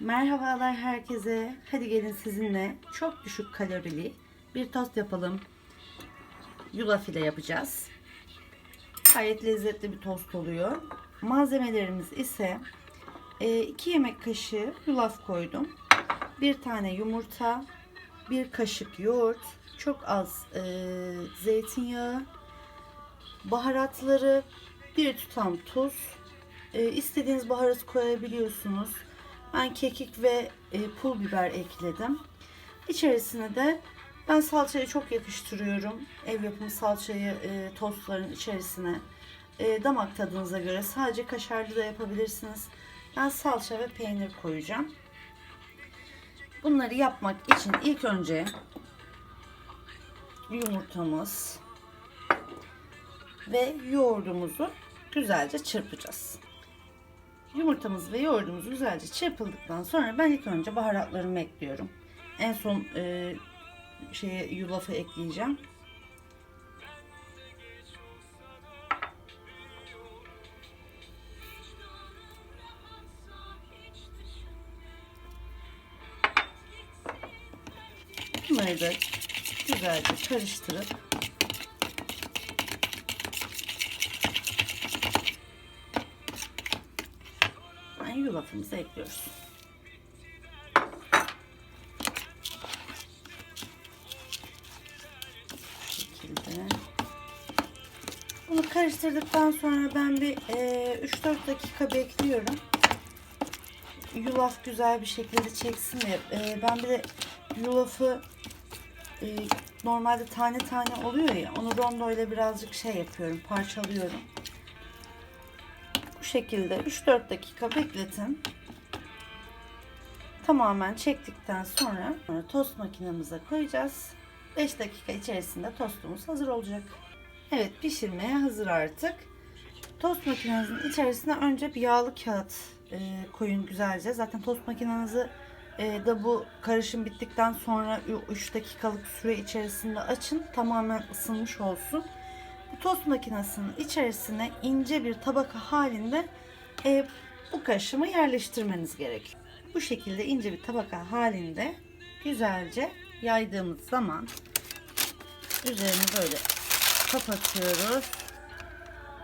Merhabalar herkese. Hadi gelin sizinle çok düşük kalorili bir tost yapalım. Yulaf ile yapacağız. Gayet lezzetli bir tost oluyor. Malzemelerimiz ise 2 yemek kaşığı yulaf koydum. 1 tane yumurta, 1 kaşık yoğurt, çok az e, zeytinyağı, baharatları, bir tutam tuz, e, istediğiniz baharatı koyabiliyorsunuz. Ben kekik ve e, pul biber ekledim. İçerisine de ben salçayı çok yakıştırıyorum. Ev yapımı salçayı e, tostların içerisine e, damak tadınıza göre sadece kaşarlı da yapabilirsiniz. Ben salça ve peynir koyacağım. Bunları yapmak için ilk önce yumurtamız ve yoğurdumuzu güzelce çırpacağız. Yumurtamız ve yoğurdumuz güzelce çırpıldıktan sonra ben ilk önce baharatlarımı ekliyorum. En son e, şeye yulafı ekleyeceğim. Bunları da güzelce karıştırıp yulafımızı ekliyoruz. Bunu karıştırdıktan sonra ben bir e, 3-4 dakika bekliyorum. Yulaf güzel bir şekilde çeksin diye. E, ben bir de yulafı e, normalde tane tane oluyor ya onu rondo ile birazcık şey yapıyorum parçalıyorum. Şekilde 3-4 dakika bekletin. Tamamen çektikten sonra tost makinemize koyacağız. 5 dakika içerisinde tostumuz hazır olacak. Evet pişirmeye hazır artık. Tost makinenizin içerisine önce bir yağlı kağıt e, koyun güzelce. Zaten tost makinenizi e, da bu karışım bittikten sonra 3 dakikalık süre içerisinde açın. Tamamen ısınmış olsun. Bu tost makinesinin içerisine ince bir tabaka halinde e, bu karışımı yerleştirmeniz gerekiyor. Bu şekilde ince bir tabaka halinde güzelce yaydığımız zaman üzerini böyle kapatıyoruz.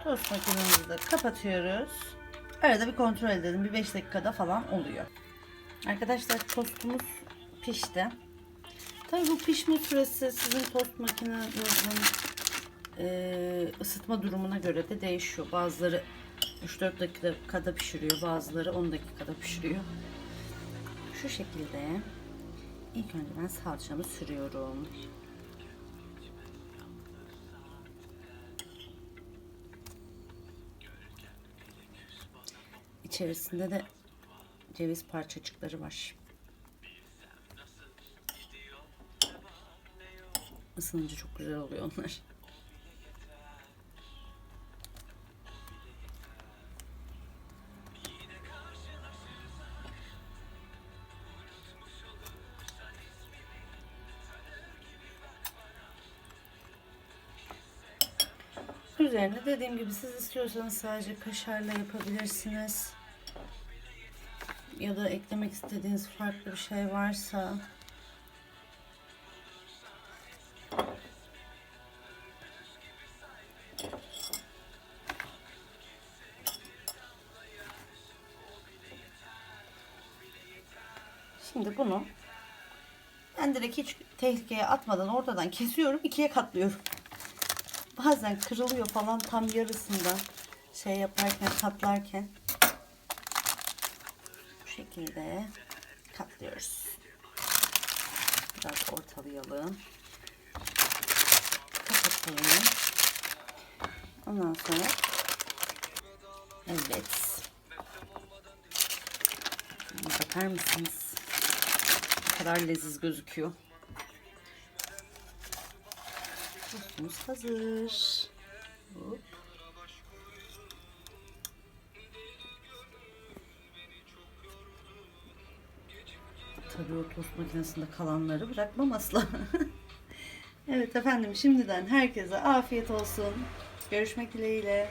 Tost makinemizi de kapatıyoruz. Arada bir kontrol edelim. Bir 5 dakikada falan oluyor. Arkadaşlar tostumuz pişti. Tabii bu pişme süresi sizin tost makinenizin e, ısıtma durumuna göre de değişiyor. Bazıları 3-4 dakikada pişiriyor. Bazıları 10 dakikada pişiriyor. Şu şekilde ilk önce ben salçamı sürüyorum. İçerisinde de ceviz parçacıkları var. Isınınca çok güzel oluyor onlar. Üzerine dediğim gibi siz istiyorsanız sadece kaşarla yapabilirsiniz. Ya da eklemek istediğiniz farklı bir şey varsa Şimdi bunu ben direkt hiç tehlikeye atmadan ortadan kesiyorum ikiye katlıyorum bazen kırılıyor falan tam yarısında şey yaparken katlarken bu şekilde katlıyoruz. Biraz ortalayalım. Kapatalım. Ondan sonra evet. Bakar mısınız? Ne kadar leziz gözüküyor. Tostumuz hazır. Hop. Tabii o tost makinesinde kalanları bırakmam asla. evet efendim şimdiden herkese afiyet olsun. Görüşmek dileğiyle.